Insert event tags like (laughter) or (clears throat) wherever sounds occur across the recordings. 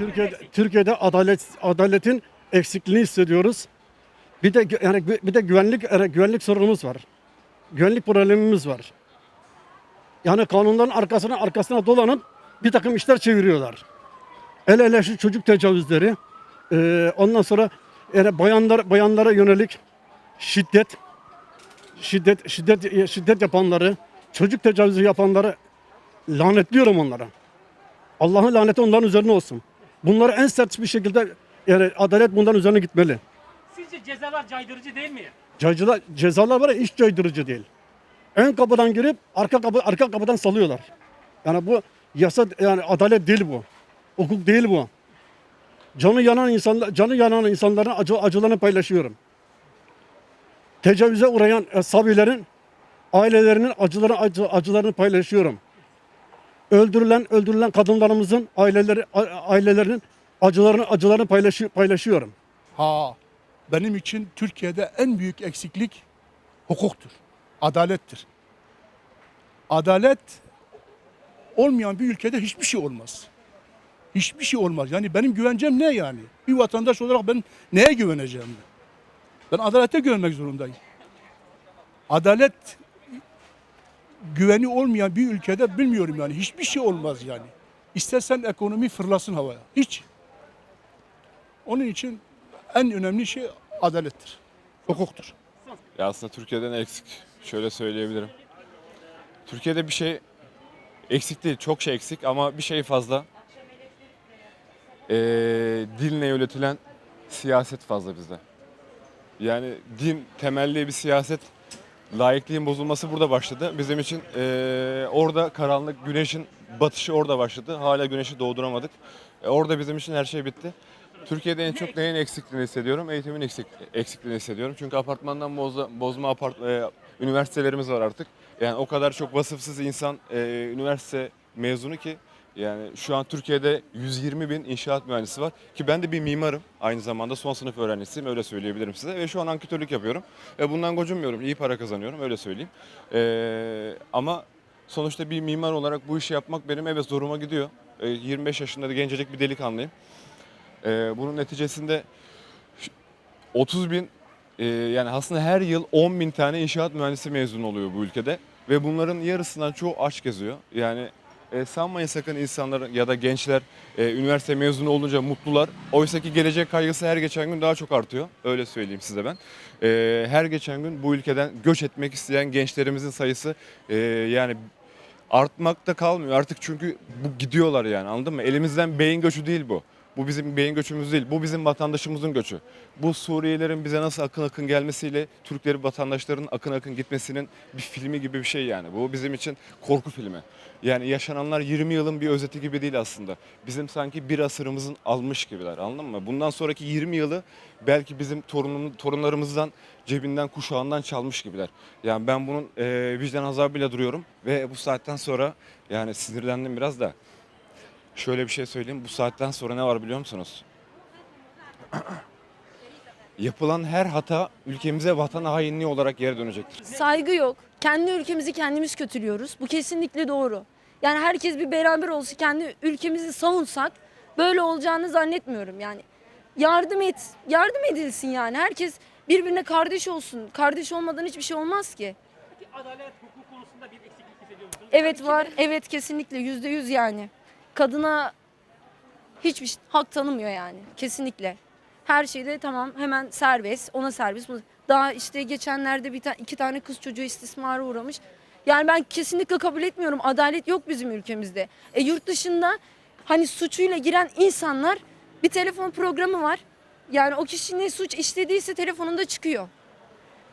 Türkiye'de Türkiye'de adalet adaletin eksikliğini hissediyoruz. Bir de yani bir de güvenlik yani güvenlik sorunumuz var. Güvenlik problemimiz var. Yani kanunların arkasına arkasına dolanıp bir takım işler çeviriyorlar. El ele şu çocuk tecavüzleri, eee, ondan sonra yani bayanlar bayanlara yönelik şiddet, şiddet şiddet şiddet yapanları, çocuk tecavüzü yapanları lanetliyorum onlara. Allah'ın laneti onların üzerine olsun. Bunları en sert bir şekilde yani adalet bunların üzerine gitmeli. Sizce cezalar caydırıcı değil mi? Caycılar, cezalar var ya hiç caydırıcı değil. Ön kapıdan girip arka kapı arka kapıdan salıyorlar. Yani bu yasa yani adalet değil bu. Hukuk değil bu. Canı yanan insanlar canı yanan insanların acı, acılarını paylaşıyorum. Tecavüze uğrayan e, sabilerin ailelerinin acıları acı, acılarını paylaşıyorum. Öldürülen öldürülen kadınlarımızın aileleri ailelerinin acılarını acılarını paylaşı, paylaşıyorum. Ha, benim için Türkiye'de en büyük eksiklik hukuktur, adalettir. Adalet olmayan bir ülkede hiçbir şey olmaz. Hiçbir şey olmaz. Yani benim güvencem ne yani? Bir vatandaş olarak ben neye güveneceğim? Ben, ben adalete güvenmek zorundayım. Adalet güveni olmayan bir ülkede bilmiyorum yani hiçbir şey olmaz yani. İstersen ekonomi fırlasın havaya. Hiç. Onun için en önemli şey adalettir. Hukuktur. Ya aslında Türkiye'den eksik. Şöyle söyleyebilirim. Türkiye'de bir şey eksik değil, çok şey eksik ama bir şey fazla. Ee, dinle yönetilen siyaset fazla bizde. Yani din temelli bir siyaset, layıklığın bozulması burada başladı. Bizim için ee, orada karanlık, güneşin batışı orada başladı. Hala güneşi doğduramadık. E, orada bizim için her şey bitti. Türkiye'de en çok neyin eksikliğini hissediyorum? Eğitimin eksik, eksikliğini hissediyorum. Çünkü apartmandan bozma, bozma apart, e, üniversitelerimiz var artık. Yani o kadar çok vasıfsız insan e, üniversite mezunu ki yani şu an Türkiye'de 120 bin inşaat mühendisi var ki ben de bir mimarım. Aynı zamanda son sınıf öğrencisiyim öyle söyleyebilirim size ve şu an anketörlük yapıyorum. Ve bundan gocunmuyorum. iyi para kazanıyorum öyle söyleyeyim. E, ama sonuçta bir mimar olarak bu işi yapmak benim evet zoruma gidiyor. E, 25 yaşında da gencecik bir delikanlıyım. Ee, bunun neticesinde ş- 30 bin e, yani aslında her yıl 10 bin tane inşaat mühendisi mezun oluyor bu ülkede ve bunların yarısından çoğu aç geziyor. Yani e, sanmayın sakın insanlar ya da gençler e, üniversite mezunu olunca mutlular. Oysa ki gelecek kaygısı her geçen gün daha çok artıyor. Öyle söyleyeyim size ben. E, her geçen gün bu ülkeden göç etmek isteyen gençlerimizin sayısı e, yani artmakta kalmıyor artık çünkü bu gidiyorlar yani anladın mı? Elimizden beyin göçü değil bu. Bu bizim beyin göçümüz değil. Bu bizim vatandaşımızın göçü. Bu Suriyelilerin bize nasıl akın akın gelmesiyle Türklerin vatandaşların akın akın gitmesinin bir filmi gibi bir şey yani. Bu bizim için korku filmi. Yani yaşananlar 20 yılın bir özeti gibi değil aslında. Bizim sanki bir asırımızın almış gibiler anladın mı? Bundan sonraki 20 yılı belki bizim torunum, torunlarımızdan cebinden kuşağından çalmış gibiler. Yani ben bunun e, vicdan azabıyla duruyorum ve bu saatten sonra yani sinirlendim biraz da. Şöyle bir şey söyleyeyim. Bu saatten sonra ne var biliyor musunuz? (clears throat) Yapılan her hata ülkemize vatan hainliği olarak geri dönecektir. Saygı yok. Kendi ülkemizi kendimiz kötülüyoruz. Bu kesinlikle doğru. Yani herkes bir beraber olsa kendi ülkemizi savunsak böyle olacağını zannetmiyorum yani. Yardım et, yardım edilsin yani. Herkes birbirine kardeş olsun. Kardeş olmadan hiçbir şey olmaz ki. Peki adalet, hukuk konusunda bir eksiklik hissediyor musunuz? Evet var, evet kesinlikle yüzde yüz yani. Kadına hiçbir hak tanımıyor yani, kesinlikle. Her şeyde tamam hemen serbest, ona serbest. Daha işte geçenlerde bir ta- iki tane kız çocuğu istismara uğramış. Yani ben kesinlikle kabul etmiyorum. Adalet yok bizim ülkemizde. E yurt dışında hani suçuyla giren insanlar bir telefon programı var. Yani o kişi ne suç işlediyse telefonunda çıkıyor.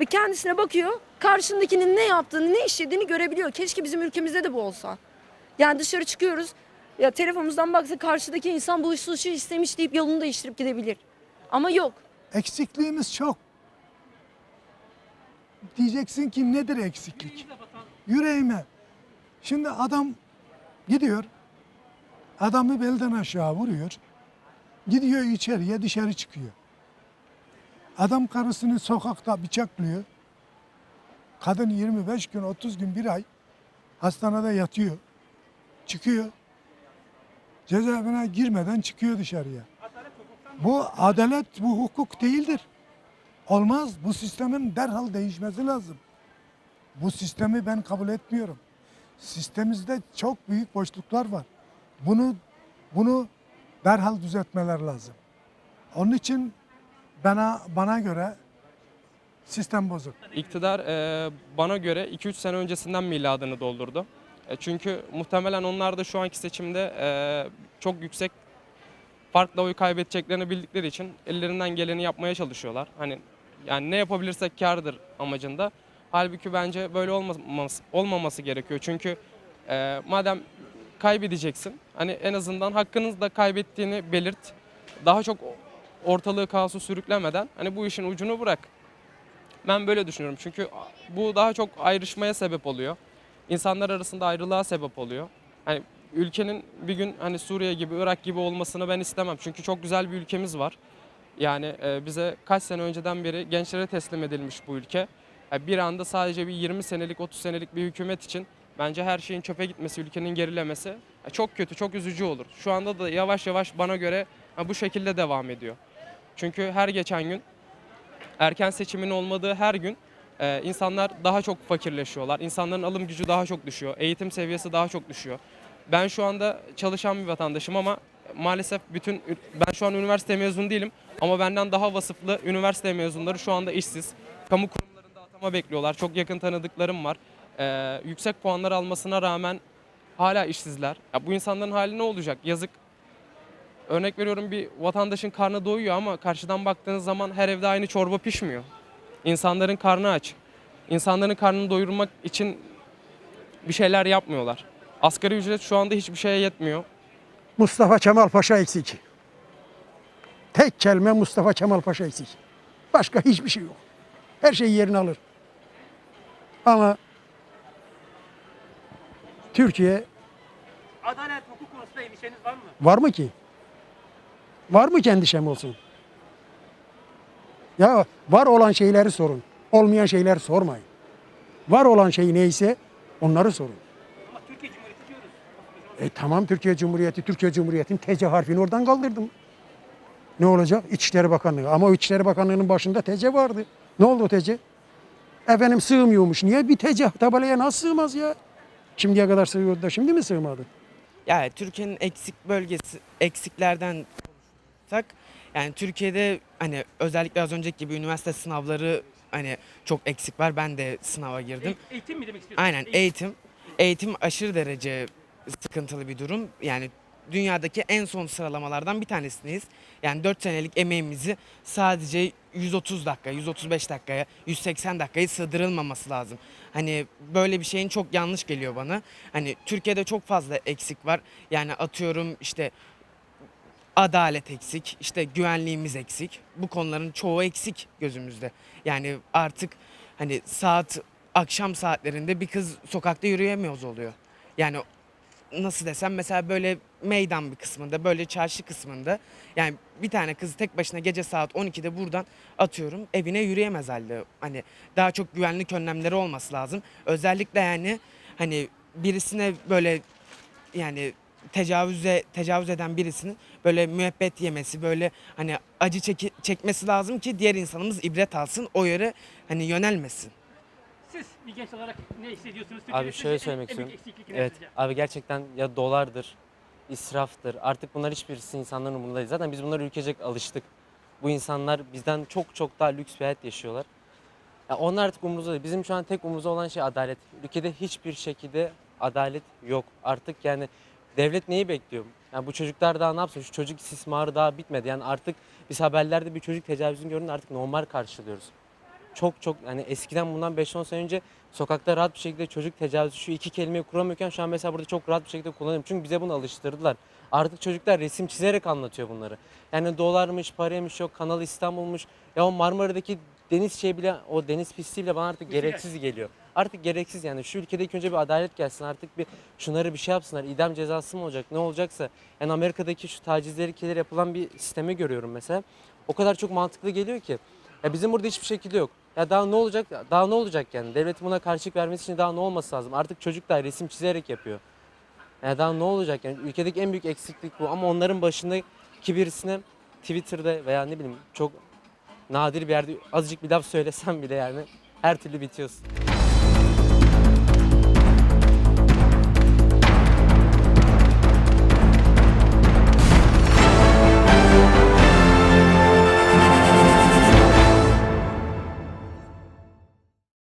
Bir kendisine bakıyor, karşındakinin ne yaptığını, ne işlediğini görebiliyor. Keşke bizim ülkemizde de bu olsa. Yani dışarı çıkıyoruz, ya telefonumuzdan baksa karşıdaki insan bu suçu istemiş deyip yolunu değiştirip gidebilir. Ama yok. Eksikliğimiz çok. Diyeceksin ki nedir eksiklik? Yüreğime. Şimdi adam gidiyor. Adamı belden aşağı vuruyor. Gidiyor içeriye dışarı çıkıyor. Adam karısını sokakta bıçaklıyor. Kadın 25 gün 30 gün bir ay hastanede yatıyor. Çıkıyor. Cezaevine girmeden çıkıyor dışarıya. Bu adalet, bu hukuk değildir. Olmaz. Bu sistemin derhal değişmesi lazım. Bu sistemi ben kabul etmiyorum. Sistemimizde çok büyük boşluklar var. Bunu bunu derhal düzeltmeler lazım. Onun için bana bana göre sistem bozuk. İktidar e, bana göre 2-3 sene öncesinden miladını doldurdu. E, çünkü muhtemelen onlar da şu anki seçimde e, çok yüksek farkla oy kaybedeceklerini bildikleri için ellerinden geleni yapmaya çalışıyorlar. Hani yani ne yapabilirsek kârdır amacında. Halbuki bence böyle olmaması, olmaması gerekiyor. Çünkü e, madem kaybedeceksin hani en azından hakkınızda kaybettiğini belirt. Daha çok ortalığı kaosu sürüklemeden hani bu işin ucunu bırak. Ben böyle düşünüyorum çünkü bu daha çok ayrışmaya sebep oluyor. İnsanlar arasında ayrılığa sebep oluyor. Hani ülkenin bir gün hani Suriye gibi, Irak gibi olmasını ben istemem. Çünkü çok güzel bir ülkemiz var. Yani e, bize kaç sene önceden beri gençlere teslim edilmiş bu ülke. Yani bir anda sadece bir 20 senelik, 30 senelik bir hükümet için bence her şeyin çöpe gitmesi, ülkenin gerilemesi e, çok kötü, çok üzücü olur. Şu anda da yavaş yavaş bana göre bu şekilde devam ediyor. Çünkü her geçen gün erken seçimin olmadığı her gün e, insanlar daha çok fakirleşiyorlar. İnsanların alım gücü daha çok düşüyor. Eğitim seviyesi daha çok düşüyor. Ben şu anda çalışan bir vatandaşım ama maalesef bütün ben şu an üniversite mezunu değilim ama benden daha vasıflı üniversite mezunları şu anda işsiz. Kamu kurumlarında atama bekliyorlar. Çok yakın tanıdıklarım var. E, yüksek puanlar almasına rağmen hala işsizler. Ya bu insanların hali ne olacak? Yazık Örnek veriyorum bir vatandaşın karnı doyuyor ama karşıdan baktığınız zaman her evde aynı çorba pişmiyor. İnsanların karnı aç. İnsanların karnını doyurmak için bir şeyler yapmıyorlar. Asgari ücret şu anda hiçbir şeye yetmiyor. Mustafa Kemal Paşa eksik. Tek kelime Mustafa Kemal Paşa eksik. Başka hiçbir şey yok. Her şey yerini alır. Ama Türkiye Adalet, hukuk konusunda endişeniz var mı? var mı ki? Var mı kendi şem olsun? Ya var olan şeyleri sorun. Olmayan şeyler sormayın. Var olan şey neyse onları sorun. Ama Türkiye Cumhuriyeti diyoruz. E tamam Türkiye Cumhuriyeti, Türkiye Cumhuriyeti'nin TC harfini oradan kaldırdım. Ne olacak? İçişleri Bakanlığı. Ama o İçişleri Bakanlığı'nın başında TC vardı. Ne oldu o TC? Efendim sığmıyormuş. Niye bir TC tabelaya nasıl sığmaz ya? Şimdiye kadar sığıyordu da şimdi mi sığmadı? Yani Türkiye'nin eksik bölgesi, eksiklerden konuşsak yani Türkiye'de hani özellikle az önceki gibi üniversite sınavları hani çok eksik var. Ben de sınava girdim. Eğ- Eğitim mi demek istiyorsunuz? Aynen eğitim. Eğitim aşırı derece sıkıntılı bir durum. Yani dünyadaki en son sıralamalardan bir tanesindeyiz. Yani 4 senelik emeğimizi sadece 130 dakika, 135 dakikaya, 180 dakikayı sığdırılmaması lazım. Hani böyle bir şeyin çok yanlış geliyor bana. Hani Türkiye'de çok fazla eksik var. Yani atıyorum işte adalet eksik, işte güvenliğimiz eksik. Bu konuların çoğu eksik gözümüzde. Yani artık hani saat akşam saatlerinde bir kız sokakta yürüyemiyoruz oluyor. Yani nasıl desem mesela böyle meydan bir kısmında, böyle çarşı kısmında yani bir tane kız tek başına gece saat 12'de buradan atıyorum evine yürüyemez halde. Hani daha çok güvenlik önlemleri olması lazım. Özellikle yani hani birisine böyle yani tecavüze tecavüz eden birisinin böyle müebbet yemesi, böyle hani acı çeki- çekmesi lazım ki diğer insanımız ibret alsın, o yöre hani yönelmesin. Siz bir genç olarak ne hissediyorsunuz? Abi Türkiye'de şöyle sizce söylemek en, en büyük istiyorum. eksiklik ne Evet sizce? abi gerçekten ya dolardır, israftır. Artık bunlar hiçbirisi insanların umurunda değil. Zaten biz bunlara ülkecek alıştık. Bu insanlar bizden çok çok daha lüks bir hayat yaşıyorlar. Ya onlar artık umurumuzda değil. Bizim şu an tek umurumuzda olan şey adalet. Ülkede hiçbir şekilde adalet yok. Artık yani devlet neyi bekliyor? Yani bu çocuklar daha ne yapsın? Şu çocuk istismarı daha bitmedi. Yani artık biz haberlerde bir çocuk tecavüzünü gördüğünde artık normal karşılıyoruz. Çok çok yani eskiden bundan 5-10 sene önce sokakta rahat bir şekilde çocuk tecavüzü şu iki kelimeyi kuramıyorken şu an mesela burada çok rahat bir şekilde kullanıyorum. Çünkü bize bunu alıştırdılar. Artık çocuklar resim çizerek anlatıyor bunları. Yani dolarmış, paraymış yok, Kanal İstanbul'muş. Ya o Marmara'daki deniz şey bile, o deniz pisliği bile bana artık gereksiz geliyor. Artık gereksiz yani. Şu ülkede ilk önce bir adalet gelsin. Artık bir şunları bir şey yapsınlar. İdam cezası mı olacak, ne olacaksa. Yani Amerika'daki şu tacizleri kiler yapılan bir sistemi görüyorum mesela. O kadar çok mantıklı geliyor ki. Ya bizim burada hiçbir şekilde yok. Ya daha ne olacak? Daha ne olacak yani? Devletin buna karşılık vermesi için daha ne olması lazım? Artık çocuk da resim çizerek yapıyor. Yani daha ne olacak yani ülkedeki en büyük eksiklik bu ama onların başındaki birisine Twitter'da veya ne bileyim çok nadir bir yerde azıcık bir laf söylesem bile yani her türlü bitiyorsun.